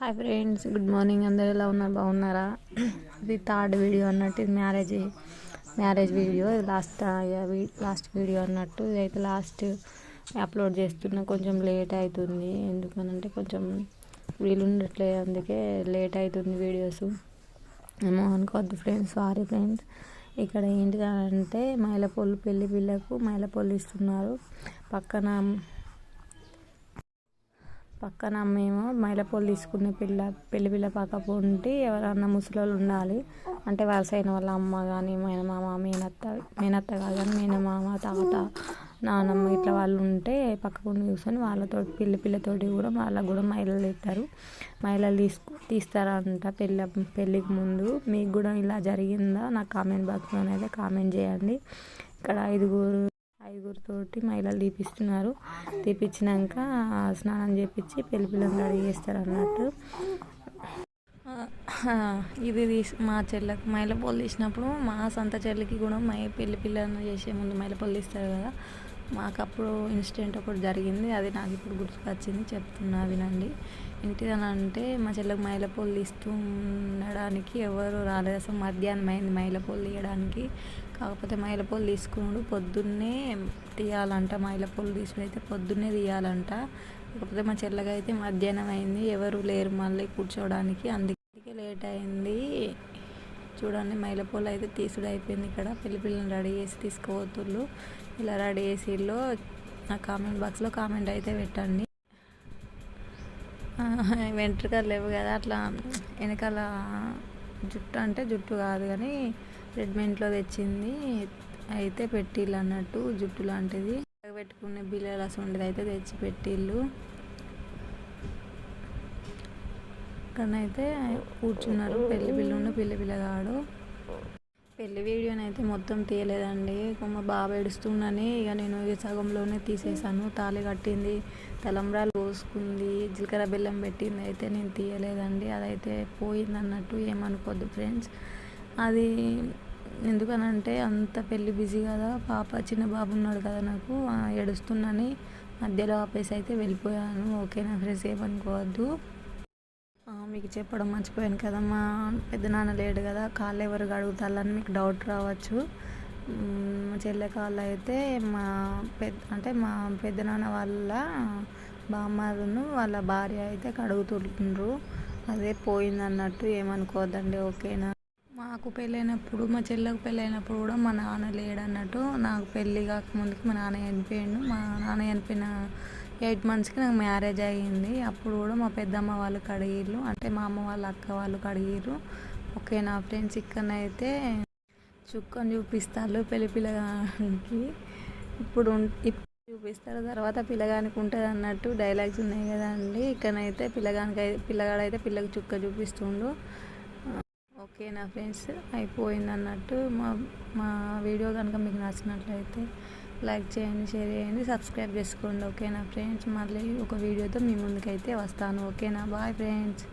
Hi friends good morning. అందరు ఎలా ఉన్నారు? బాగున్నారా? ఇది థర్డ్ వీడియో అన్నట్టు ఇది మ్యారేజ్ మ్యారేజ్ వీడియో. ఇది లాస్ట్ లాస్ట్ వీడియో అన్నట్టు. ఇదైతే లాస్ట్ అప్లోడ్ చేస్తున్నా. కొంచెం లేట్ అవుతుంది ఎందుకనంటే కొంచెం వీలు అందుకే లేట్ అవుతుంది వీడియోస్. ఏమో అనుకోవద్దు ఫ్రెండ్స్ సారీ ఫ్రెండ్స్ ఇక్కడ ఏంటిదంటే మైలపొల్లు పెళ్ళి పిల్లకు మైలపొల్లు ఇస్తున్నారు. పక్కన పక్కన మేము మైలపూలు తీసుకునే పిల్ల పెళ్ళి పిల్ల పక్క ఎవరన్నా ముసలోళ్ళు ఉండాలి. అంటే వలసైన వాళ్ళ అమ్మ కానీ మేనమామ మేనత్త మేనత్త కాదు కానీ మేనమామ తాత నానమ్మ ఇట్లా వాళ్ళు ఉంటే పక్క చూసుకొని వాళ్ళతో పిల్లి పిల్లతోటి కూడా వాళ్ళకు కూడా మహిళలు తీస్తారు మహిళలు తీసుకు తీస్తారంట పెళ్ళి పెళ్ళికి ముందు. మీకు కూడా ఇలా జరిగిందా? నాకు కామెంట్ బాక్స్లో అయితే కామెంట్ చేయండి. ఇక్కడ ఐదుగురు ఐదుగురితోటి మహిళలు తీపిస్తున్నారు. తీపిచ్చినాక స్నానం చేపించి పెళ్ళి పిల్లలు రెడీ చేస్తారు అన్నట్టు. ఇది తీసి మా చెల్లెకి మైలపొల్లు తీసినప్పుడు మా సొంత చెల్లికి కూడా మై పెళ్ళి పిల్లను చేసే ముందు మైలపొల్లు తీస్తారు కదా. మాకు అప్పుడు ఇన్సిడెంట్ ఒకటి జరిగింది అది నాకు ఇప్పుడు గుర్తుకొచ్చింది చెప్తున్నా వినండి. ఏంటిదని అంటే మా చెల్లెకి మైలపూలు తీస్తూ ఉండడానికి ఎవరు రాలేదు. అసలు మధ్యాహ్నం అయింది మైలపూలు తీయడానికి కాకపోతే మైలపూలు తీసుకున్నాడు పొద్దున్నే తీయాలంట. మైలపూలు తీసుకుని అయితే పొద్దున్నే తీయాలంట. కాకపోతే మా చెల్లెకి అయితే మధ్యాహ్నం అయింది ఎవరు లేరు మళ్ళీ కూర్చోవడానికి అందుకే లేట్ అయింది. చూడండి మైలపూలు అయితే తీసుడు అయిపోయింది ఇక్కడ. పెళ్ళి పిల్లల్ని రెడీ చేసి తీసుకుపోతుళ్ళు ఇలా రెడీ చేసిళ్ళు నా కామెంట్ బాక్స్లో కామెంట్ అయితే పెట్టండి. వెంట్రుకలు లేవు కదా అట్లా వెనకాల జుట్టు అంటే జుట్టు కాదు కానీ రెడ్మెంట్లో తెచ్చింది. అయితే పెట్టిళ్ళు అన్నట్టు జుట్టు లాంటిది. పెట్టుకునే బిల్లలు ఉండేది అయితే తెచ్చి పెట్టిళ్ళు అయితే కూర్చున్నారు పెళ్ళి పిల్లుండు పెళ్ళి పిల్లగాడు. పెళ్ళి వీడియోని అయితే మొత్తం తీయలేదండి. మా బాబు ఏడుస్తుందని ఇక నేను సగంలోనే తీసేసాను తాళి కట్టింది తలంబ్రాలు పోసుకుంది జీలకర్ర బెల్లం పెట్టింది అయితే నేను తీయలేదండి. అదైతే పోయింది అన్నట్టు ఏమనుకోద్దు ఫ్రెండ్స్. అది ఎందుకనంటే అంత పెళ్ళి బిజీ కదా. పాప చిన్న బాబు ఉన్నాడు కదా నాకు ఏడుస్తున్నాని మధ్యలో ఆపేసి అయితే వెళ్ళిపోయాను. ఓకేనా ఫ్రెండ్స్? ఏమనుకోవద్దు. మీకు చెప్పడం మర్చిపోయాను కదా మా పెద్దనాన్న లేడు కదా కాళ్ళు ఎవరు అడుగుతారని మీకు డౌట్ రావచ్చు. మా చెల్లె కాళ్ళు అయితే మా పెద్ద అంటే మా పెద్దనాన్న వాళ్ళ బామ్మను వాళ్ళ భార్య అయితే కడుగుతుండ్రు. అదే పోయింది అన్నట్టు ఏమనుకోవద్దండి ఓకేనా? మాకు పెళ్ళైనప్పుడు మా చెల్లెకు పెళ్ళైనప్పుడు కూడా మా నాన్న లేడు అన్నట్టు నాకు పెళ్ళి కాకముందుకు మా నాన్న చనిపోయాడు. మా నాన్న చనిపోయిన ఎయిట్ మంత్స్కి నాకు మ్యారేజ్ అయ్యింది. అప్పుడు కూడా మా పెద్దమ్మ వాళ్ళు కడిగిర్రు. అంటే మా అమ్మ వాళ్ళ అక్క వాళ్ళు కడిగిర్రు. ఓకే నా ఫ్రెండ్స్ ఇక్కడనైతే చుక్కని చూపిస్తారు పెళ్ళి పిల్లగానికి. ఇప్పుడు చూపిస్తారు తర్వాత పిల్లగానికి ఉంటుంది అన్నట్టు డైలాగ్స్ ఉన్నాయి కదండి. ఇక్కడనైతే పిల్లగానికి పిల్లగాడైతే పిల్లకి చుక్క చూపిస్తుండు. ఓకే నా ఫ్రెండ్స్ అయిపోయింది అన్నట్టు మా మా వీడియో కనుక మీకు నచ్చినట్లయితే లైక్ చేయండి షేర్ చేయండి సబ్స్క్రైబ్ చేసుకోండి ఓకేనా ఫ్రెండ్స్? మళ్ళీ ఒక వీడియోతో మీ ముందుకైతే వస్తాను. ఓకేనా? Bye friends.